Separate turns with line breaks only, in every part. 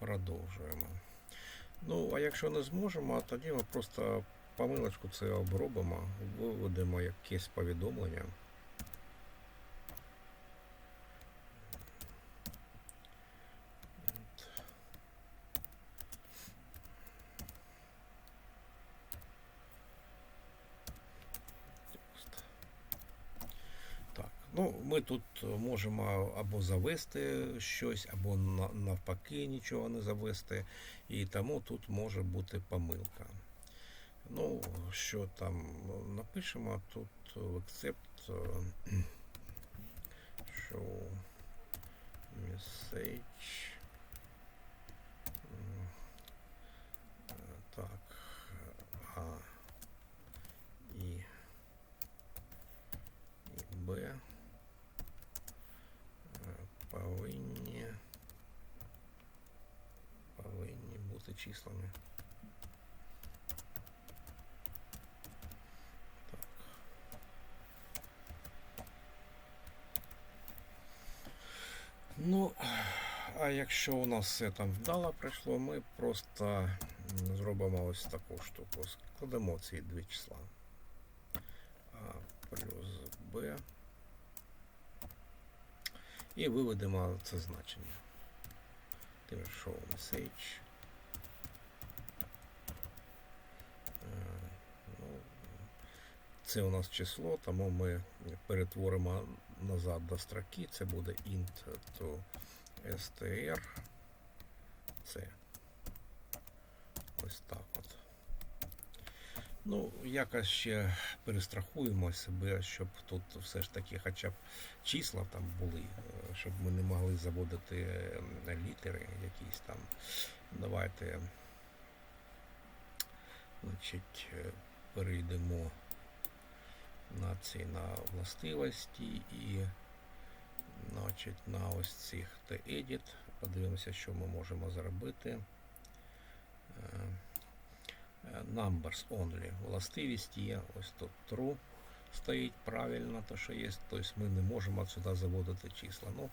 Продовжуємо. Ну, а якщо не зможемо, тоді ми просто помилочку це обробимо, виведемо якесь повідомлення. Ну ми тут можемо або завести щось, або навпаки нічого не завести, і тому тут може бути помилка. Ну, що там напишемо тут в accept, е, show message. Е, Так, А і, і Б е, повинні, повинні бути числами. Так. Ну, а якщо у нас все там вдало пройшло, ми просто зробимо ось таку штуку. Складемо ці дві числа. А плюс Б. І виведемо це значення. Тим show message. Е, ну, Це у нас число, тому ми перетворимо назад до строки. Це буде int to str. Це. Ось так от. Ну, якось ще перестрахуємо себе, щоб тут все ж таки хоча б числа там були, е, щоб ми не могли заводити е, літери якісь там. Давайте значить, е, перейдемо на ці на властивості і значить, на ось цих edit. Подивимося, що ми можемо зробити. Е, е, Numbers only. Властивість є ось тут true стоїть правильно, то що є, тобто ми не можемо сюди заводити числа. Ну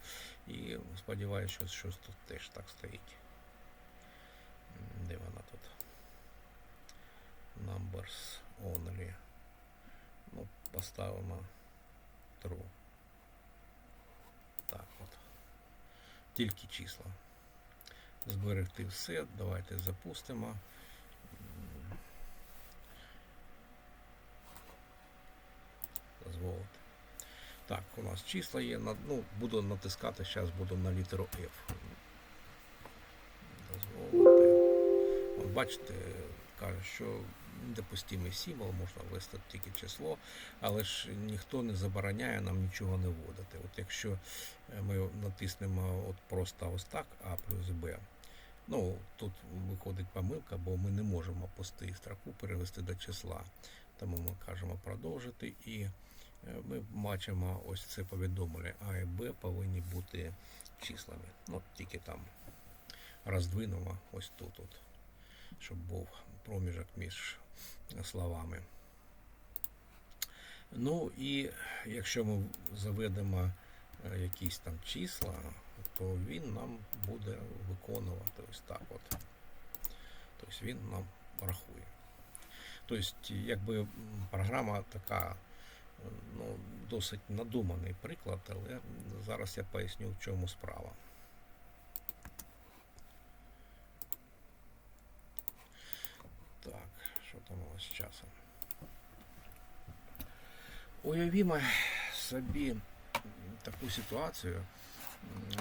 і сподіваюся, що щось тут теж так стоїть. Де вона тут? Numbers only. Поставимо true. Так от. Тільки числа. Зберегти все. Давайте запустимо. Дозволити. Так, у нас числа є. Ну, буду натискати, зараз буду на літеру F. Дозволити. Бачите, каже, що недопустимий символ, можна ввести тільки число, але ж ніхто не забороняє нам нічого не вводити. От якщо е, ми натиснемо от просто ось так, А плюс Б, ну тут виходить помилка, бо ми не можемо пусти строку перевести до числа. Тому ми кажемо продовжити і е, ми бачимо ось це повідомлення А і Б повинні бути числами. Ну, тільки там роздвинемо ось тут, от, щоб був проміжок між словами. Ну і якщо ми заведемо е, якісь там числа, то він нам буде виконувати ось так от. Тобто він нам рахує. Тобто, якби програма така, е, ну, досить надуманий приклад, але зараз я поясню, в чому справа. Так, що там у нас з часом? Уявімо собі таку ситуацію,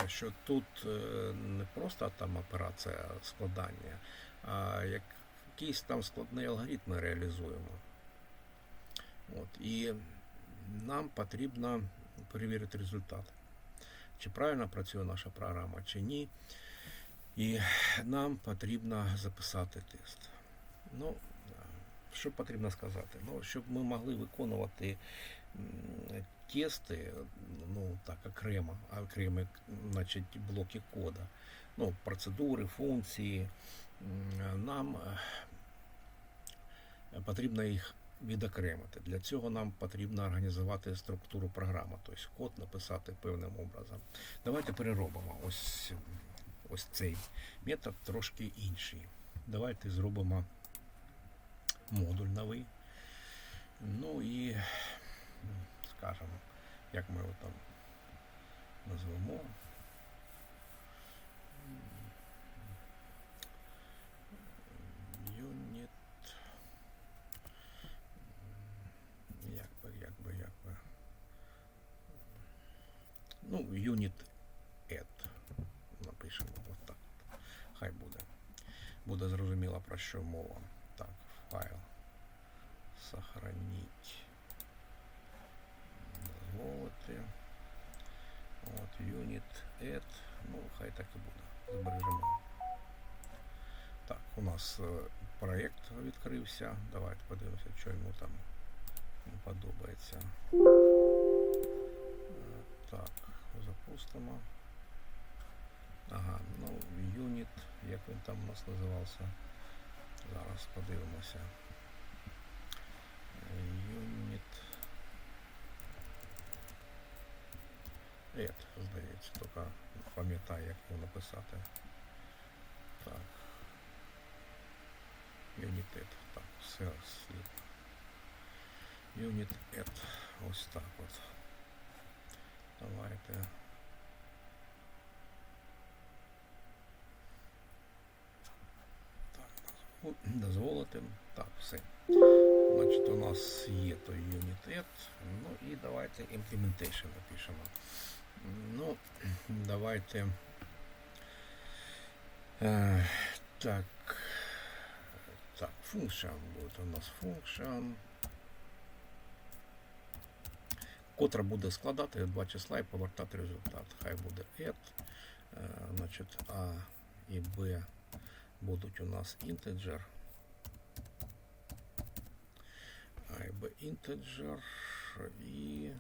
що тут е, не просто там операція складання, а якийсь там складний алгоритм ми реалізуємо. От, і нам потрібно перевірити результат. Чи правильно працює наша програма, чи ні. І нам потрібно записати тест. Ну, що потрібно сказати? Ну, щоб ми могли виконувати тести, ну так, окремо, окремі, значить, блоки кода, ну, процедури, функції, нам е, потрібно їх відокремити. Для цього нам потрібно організувати структуру програми, тобто код написати певним образом. Давайте переробимо. Ось ось цей метод трошки інший. Давайте зробимо модуль новий. Ну і м, скажемо, як ми його там назвемо. Юніт. Як би, як би, як би. Ну, юніт add. Напишемо отак. Хай буде. Буде зрозуміло про що мова. Сохранить. Дозволити. От, unit add. Ну, хай так і буде. Збережемо. Так, у нас е, проєкт відкрився. Давайте подивимося, що йому там подобається. Е, Так, запустимо. Ага, ну, юніт, як він там у нас називався. Зараз подивимося. Е, Юніт. Ет, здається, тільки пам'ятаю, як його написати. Так. Юнітет. Так, все слід. Юніт. Ось так от. Давайте. Так, дозволити. Так, все. Значить, у нас є той Add. Ну і давайте Implementation напишемо. Ну, давайте. Е, так. Так, function буде у нас function. Котра буде складати два числа і повертати результат. Хай буде add. Е, значить, А і Б будуть у нас integer. А і Б integer і,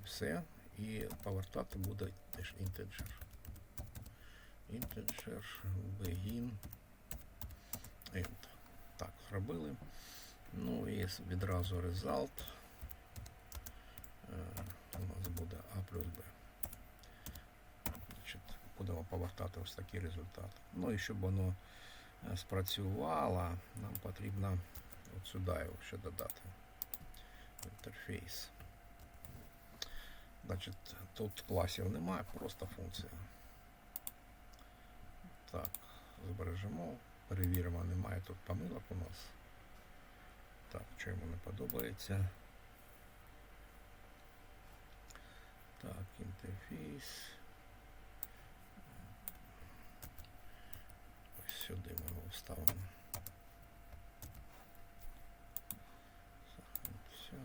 і все. І повертати буде теж integer. Integer begin end. Так, зробили. Ну і відразу result. Е, У нас буде А плюс Б. Будемо повертати ось такий результат. Ну і щоб воно е, спрацювало, нам потрібно от сюди його ще додати. Інтерфейс. Значить, тут класів немає, просто функція. Так, збережемо, перевіримо, немає тут помилок у нас. Так, що йому не подобається. Так, інтерфейс. Ось сюди ми його вставимо. Все.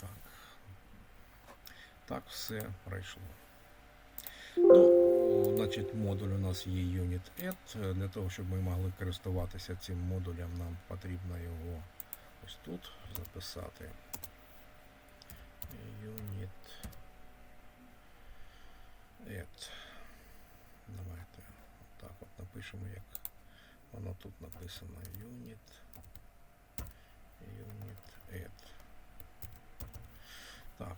Так. Так, все пройшло. Ну, значить, модуль у нас є Unit Add. Для того, щоб ми могли користуватися цим модулем, нам потрібно його ось тут записати. Unit Add. Давайте так от напишемо, як воно тут написано. Unit Unit Add. Так,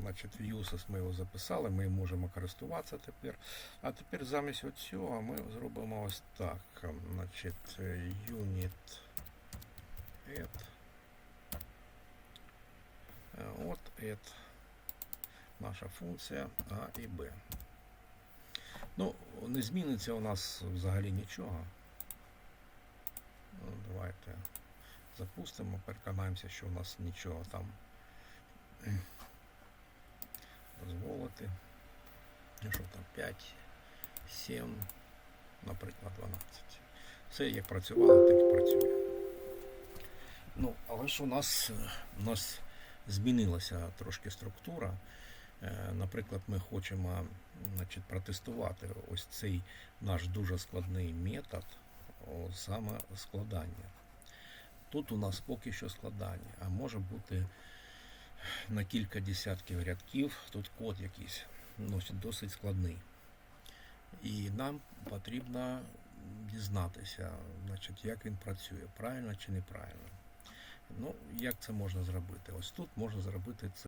значить, uses ми його записали, ми можемо користуватися тепер. А тепер замість цього ми зробимо ось так. Значить, unit add. От add наша функція А і Б. Ну, не зміниться у нас взагалі нічого. Ну, давайте запустимо, переконаємося, що у нас нічого там дозволити. Що там 5, 7, наприклад, 12. Все як працювало, так і працює. Ну, але ж у нас, е, у нас змінилася трошки структура. Е, Наприклад, ми хочемо значить, протестувати ось цей наш дуже складний метод, саме складання. Тут у нас поки що складання, а може бути на кілька десятків рядків. Тут код якийсь носить досить складний. І нам потрібно дізнатися, значить, як він працює, правильно чи неправильно. Ну, як це можна зробити? Ось тут можна зробити це.